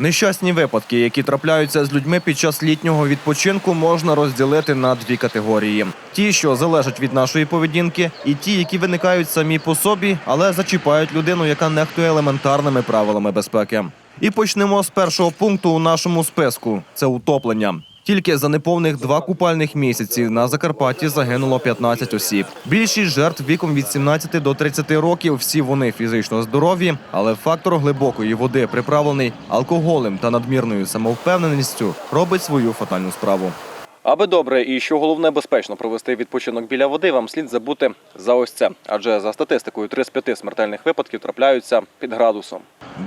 Нещасні випадки, які трапляються з людьми під час літнього відпочинку, можна розділити на дві категорії: ті, що залежать від нашої поведінки, і ті, які виникають самі по собі, але зачіпають людину, яка нехтує елементарними правилами безпеки. І почнемо з першого пункту у нашому списку це утоплення. Тільки за неповних два купальних місяці на Закарпатті загинуло 15 осіб. Більшість жертв віком від 17 до 30 років. Всі вони фізично здорові, але фактор глибокої води, приправлений алкоголем та надмірною самовпевненістю, робить свою фатальну справу. Аби добре і що головне безпечно провести відпочинок біля води, вам слід забути за ось це. Адже за статистикою 3 з 5 смертельних випадків трапляються під градусом.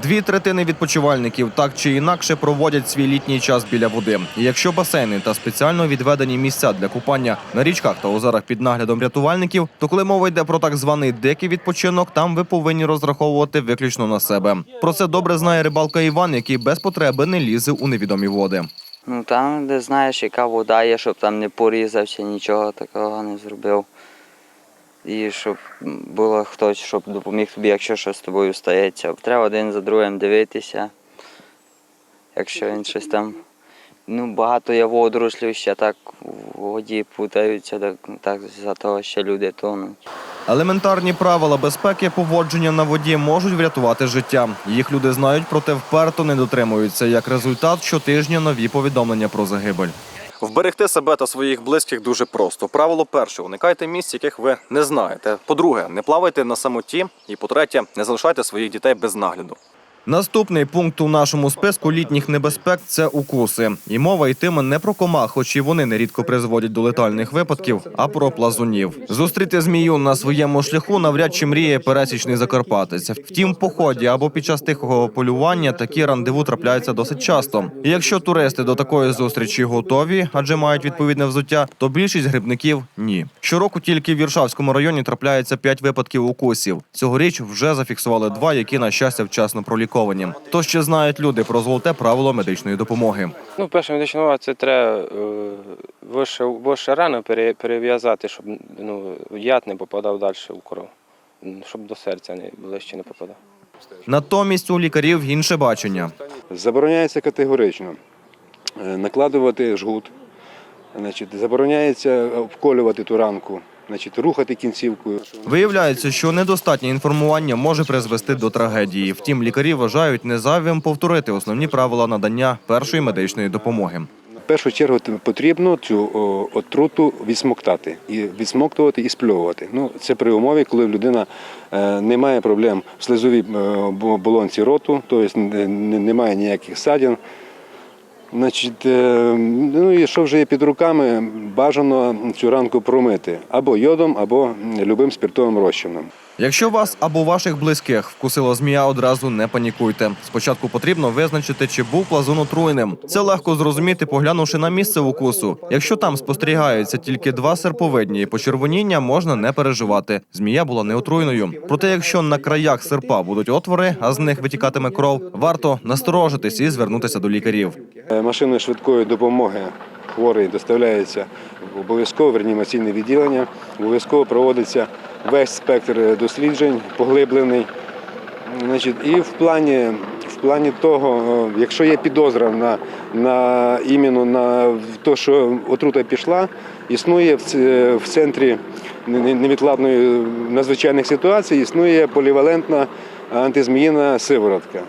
Дві третини відпочивальників так чи інакше проводять свій літній час біля води. Якщо басейни та спеціально відведені місця для купання на річках та озерах під наглядом рятувальників, то коли мова йде про так званий дикий відпочинок, там ви повинні розраховувати виключно на себе. Про це добре знає рибалка Іван, який без потреби не лізе у невідомі води. Ну там, де знаєш, яка вода є, щоб там не порізався, нічого такого не зробив. І щоб було хтось, щоб допоміг тобі, якщо щось з тобою стається. Треба один за другим дивитися. Якщо він щось там. Ну, багато є водорослів, ще так в воді путаються, так, так за того ще люди тонуть. Елементарні правила безпеки поводження на воді можуть врятувати життя. Їх люди знають, проте вперто не дотримуються. Як результат, щотижня нові повідомлення про загибель. Вберегти себе та своїх близьких дуже просто. Правило перше: уникайте місць, яких ви не знаєте. По-друге, не плавайте на самоті. І по-третє, не залишайте своїх дітей без нагляду. Наступний пункт у нашому списку літніх небезпек це укуси. І мова йтиме не про комах, хоч і вони нерідко призводять до летальних випадків, а про плазунів. Зустріти змію на своєму шляху навряд чи мріє пересічний закарпатець. Втім, в поході або під час тихого полювання такі рандеву трапляються досить часто. І якщо туристи до такої зустрічі готові, адже мають відповідне взуття, то більшість грибників ні. Щороку тільки в Віршавському районі трапляється 5 випадків укусів. Цьогоріч вже зафіксували два, які на щастя вчасно проліковані. То ще знають люди про золоте правило медичної допомоги. Ну, перша медична увага це треба е, вище, вище рану перев'язати, щоб ну, яд не попадав далі в кров, щоб до серця не, ближче не попадав. Натомість у лікарів інше бачення. Забороняється категорично е, накладувати жгут, значить, забороняється обколювати ту ранку, значить, рухати кінцівкою. Виявляється, що недостатнє інформування може призвести до трагедії. Втім, лікарі вважають незайвим повторити основні правила надання першої медичної допомоги. В першу чергу потрібно цю отруту відсмоктати і відсмоктувати і спльовувати. Ну, це при умові, коли людина е, не має проблем в слизовій е, болонці роту, тобто не- не- немає ніяких садин. Значить, е, ну і що вже є під руками, бажано цю ранку промити або йодом, або любим спиртовим розчином. Якщо вас або ваших близьких вкусила змія, одразу не панікуйте. Спочатку потрібно визначити, чи був плазун отруєним. Це легко зрозуміти, поглянувши на місце укусу. Якщо там спостерігаються тільки два серповидні почервоніння, можна не переживати. Змія була не отруєною. Проте, якщо на краях серпа будуть отвори, а з них витікатиме кров, варто насторожитись і звернутися до лікарів. Е, Машиною швидкої допомоги хворий доставляється в обов'язково в реанімаційне відділення, обов'язково проводиться весь спектр досліджень, поглиблений. Значить, і в плані, в плані того, е, якщо є підозра на, на іменно на те, що отрута пішла, існує в, в центрі не- не- невідкладної надзвичайних ситуацій, існує полівалентна антизміїна сиворотка.